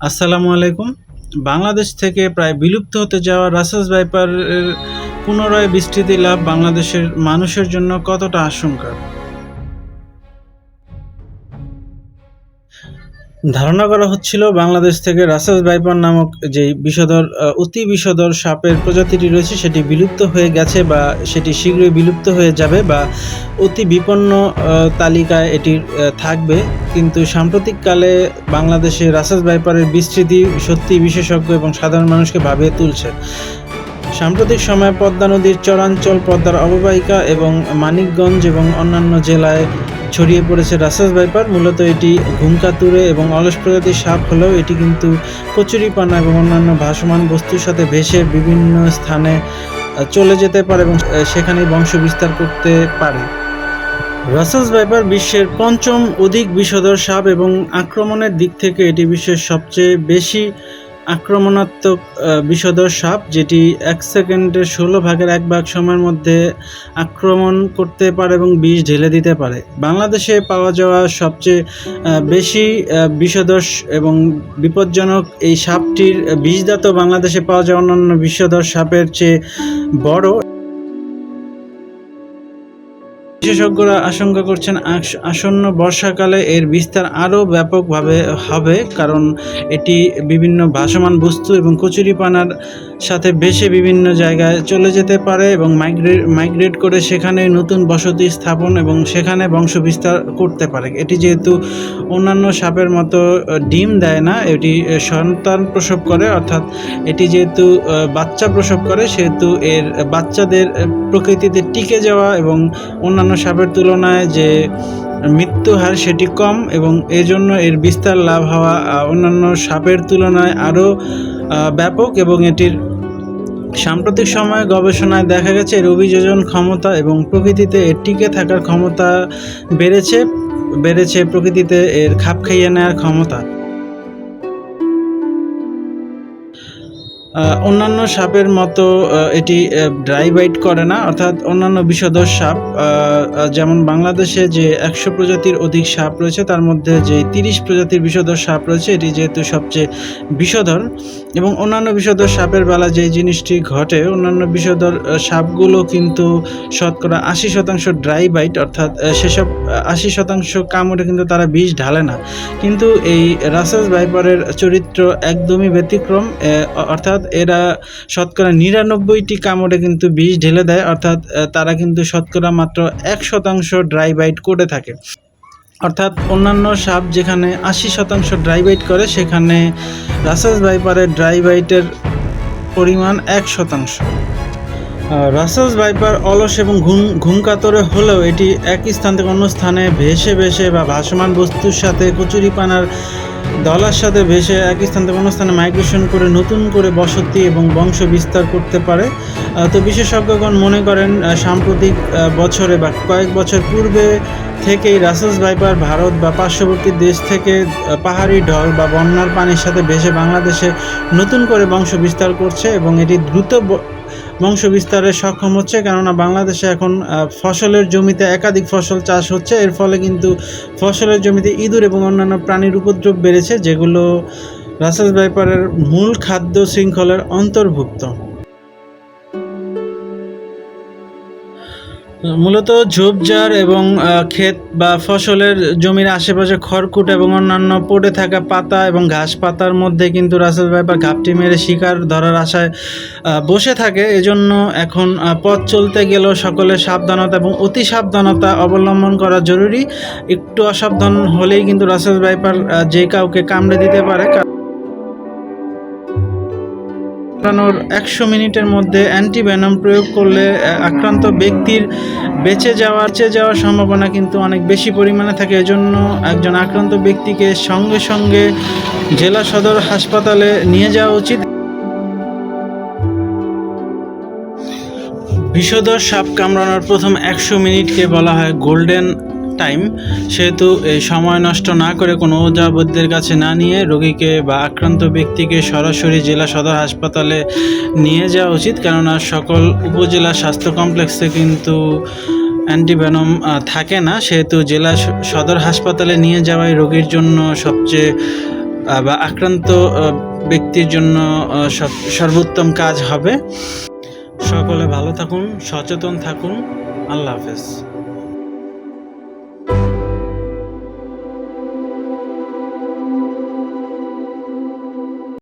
আসসালামু আলাইকুম। বাংলাদেশ থেকে প্রায় বিলুপ্ত হতে যাওয়া রাসেস ভাইপারের পুনরায় বিস্তৃতি লাভ বাংলাদেশের মানুষের জন্য কতটা আশঙ্কা? ধারণা করা হচ্ছিল বাংলাদেশ থেকে রাসেস ভাইপার নামক যে বিষধর অতি বিষধর সাপের প্রজাতিটি রয়েছে সেটি বিলুপ্ত হয়ে গেছে বা সেটি শীঘ্রই বিলুপ্ত হয়ে যাবে বা অতি বিপন্ন তালিকায় এটি আহ, থাকবে। কিন্তু সাম্প্রতিককালে বাংলাদেশে রাসেস ভাইপারের বিস্তৃতি সত্যি বিশেষজ্ঞ এবং সাধারণ মানুষকে ভাবিয়ে তুলছে। সাম্প্রতিক সময়ে পদ্মা নদীর চরাঞ্চল পদ্মার অববাহিকা এবং মানিকগঞ্জ এবং অন্যান্য জেলায় ছড়িয়ে পড়েছে রাসাস ভাইপার। মূলত এটি ঘুমকাতুরে এবং অলস প্রজাতির সাপ হলেও এটি কিন্তু কচুরিপানা এবং অন্যান্য ভাসমান বস্তুর সাথে ভেসে বিভিন্ন স্থানে চলে যেতে পারে এবং আহ, সেখানেই বংশ বিস্তার করতে পারে। রাসাস ভাইপার বিশ্বের পঞ্চম অধিক বিষধর সাপ এবং আক্রমণের দিক থেকে এটি বিশ্বের সবচেয়ে বেশি আক্রমণাত্মক বিষধর সাপ, যেটি এক সেকেন্ডে ষোলো ভাগের এক ভাগ সময়ের মধ্যে আক্রমণ করতে পারে এবং বিষ ঢেলে দিতে পারে। বাংলাদেশে পাওয়া যাওয়া সবচেয়ে বেশি বিষধর এবং বিপজ্জনক এই সাপটির বিষদাত বাংলাদেশে পাওয়া যাওয়া অন্যান্য বিষধর সাপের চেয়ে বড় বিশেষজ্ঞরা আশঙ্কা করছেন আস- আসন্ন বর্ষাকালে এর বিস্তার আরও ব্যাপকভাবে হবে, কারণ এটি বিভিন্ন ভাসমান বস্তু এবং কচুরিপানার সাথে ভেসে বিভিন্ন জায়গায় চলে যেতে পারে এবং মাইগ্রেট মাইগ্রেট করে সেখানে নতুন বসতি স্থাপন এবং সেখানে বংশ বিস্তার করতে পারে। এটি যেহেতু অন্যান্য সাপের মতো ডিম দেয় না, এটি সন্তান প্রসব করে, অর্থাৎ এটি যেহেতু বাচ্চা প্রসব করে, সেহেতু এর বাচ্চাদের প্রকৃতিতে টিকে যাওয়া এবং অন্যান্য সাপের তুলনায় যে মৃত্যু হার সেটি কম এবং এজন্য এর বিস্তার লাভ হওয়া অন্যান্য সাপের তুলনায় আরও ব্যাপক এবং এটির সাম্প্রতিক সময়ে গবেষণায় দেখা গেছে এর অভিযোজন ক্ষমতা এবং প্রকৃতিতে এর টিকে থাকার ক্ষমতা বেড়েছে বেড়েছে প্রকৃতিতে এর খাপ খাইয়ে নেওয়ার ক্ষমতা। অন্যান্য সাপের মতো এটি ড্রাই বাইট করে না, অর্থাৎ অন্যান্য বিষধর সাপ যেমন বাংলাদেশে যে একশো প্রজাতির অধিক সাপ রয়েছে, তার মধ্যে যে তিরিশ প্রজাতির বিষধর সাপ রয়েছে, এটি যেহেতু সবচেয়ে বিষধর। এবং অন্যান্য বিষধর সাপের বেলা যে জিনিসটি ঘটে, অন্যান্য বিষধর সাপগুলো কিন্তু শতকরা আশি শতাংশ ড্রাই বাইট অর্থাৎ সেসব আশি শতাংশ কামড়ে কিন্তু তারা বিষ ঢালে না। কিন্তু এই রাসাস ভাইপারের চরিত্র একদমই ব্যতিক্রম অর্থাৎ এরা শতকরা নিরানব্বইটি কামড়ে কিন্তু বিষ ঢেলে দেয়, অর্থাৎ তারা কিন্তু শতকরা মাত্র এক শতাংশ ড্রাই বাইট করে থাকে। অর্থাৎ অন্যান্য সাপ যেখানে আশি শতাংশ ড্রাই বাইট করে, সেখানে রাসাস ভাইপারের ড্রাই বাইটের পরিমাণ এক শতাংশ। রাসাস ভাইপার অলস এবং ঘুম ঘুমকাতরে হলেও এটি এক স্থান থেকে অন্য স্থানে ভেসে ভেসে বা ভাসমান বস্তুর সাথে কচুরিপানার দলার সাথে ভেসে এক স্থান থেকে অন্য স্থানে মাইগ্রেশন করে নতুন করে বসতি এবং বংশ বিস্তার করতে পারে। তো বিশেষজ্ঞগণ মনে করেন সাম্প্রতিক বছরে বা কয়েক বছর পূর্বে থেকেই রাসাস ভাইপার ভারত বা পার্শ্ববর্তী দেশ থেকে পাহাড়ি ঢল বা বন্যার পানির সাথে ভেসে বাংলাদেশে নতুন করে বংশ বিস্তার করছে এবং এটি দ্রুত বংশ বিস্তারে সক্ষম হচ্ছে, কেননা বাংলাদেশে এখন ফসলের জমিতে একাধিক ফসল চাষ হচ্ছে। এর ফলে কিন্তু ফসলের জমিতে ইঁদুর এবং অন্যান্য প্রাণীর উপদ্রব বেড়েছে, যেগুলো রাসেল ব্যাপারের মূল খাদ্য শৃঙ্খলের অন্তর্ভুক্ত। মূলত ঝোপঝাড় এবং ক্ষেত বা ফসলের জমির আশেপাশে খড়কুট এবং অন্যান্য পড়ে থাকা পাতা এবং ঘাস পাতার মধ্যে কিন্তু রাসেল ভাইপার ঘাপটি মেরে শিকার ধরার আশায় বসে থাকে। এজন্য এখন পথ চলতে গেলেও সকলের সাবধানতা এবং অতি সাবধানতা অবলম্বন করা জরুরি। একটু অসাবধান হলেই কিন্তু রাসেল ভাইপার যে কাউকে কামড়ে দিতে পারে। কামড়ানোর একশো মিনিটের মধ্যে অ্যান্টিভেনম প্রয়োগ করলে আক্রান্ত ব্যক্তির বেঁচে যাওয়ার চেয়ে যাওয়ার সম্ভাবনা কিন্তু অনেক বেশি পরিমাণে থাকে। এজন্য একজন আক্রান্ত ব্যক্তিকে সঙ্গে সঙ্গে জেলা সদর হাসপাতালে নিয়ে যাওয়া উচিত। বিষধর সাপ কামড়ানোর প্রথম একশো মিনিটকে বলা হয় গোল্ডেন টাইম সেহেতু এই সময় নষ্ট না করে কোনো ওঝা কাছে না নিয়ে রোগীকে বা আক্রান্ত ব্যক্তিকে সরাসরি জেলা সদর হাসপাতালে নিয়ে যাওয়া উচিত। কেননা সকল উপজেলা স্বাস্থ্য কমপ্লেক্সে কিন্তু অ্যান্টিভেনম থাকে না। সেহেতু জেলা সদর হাসপাতালে নিয়ে যাওয়াই রোগীর জন্য সবচেয়ে বা আক্রান্ত ব্যক্তির জন্য সর্বোত্তম কাজ হবে। সকলে ভালো থাকুন, সচেতন থাকুন। আল্লাহ হাফেজ।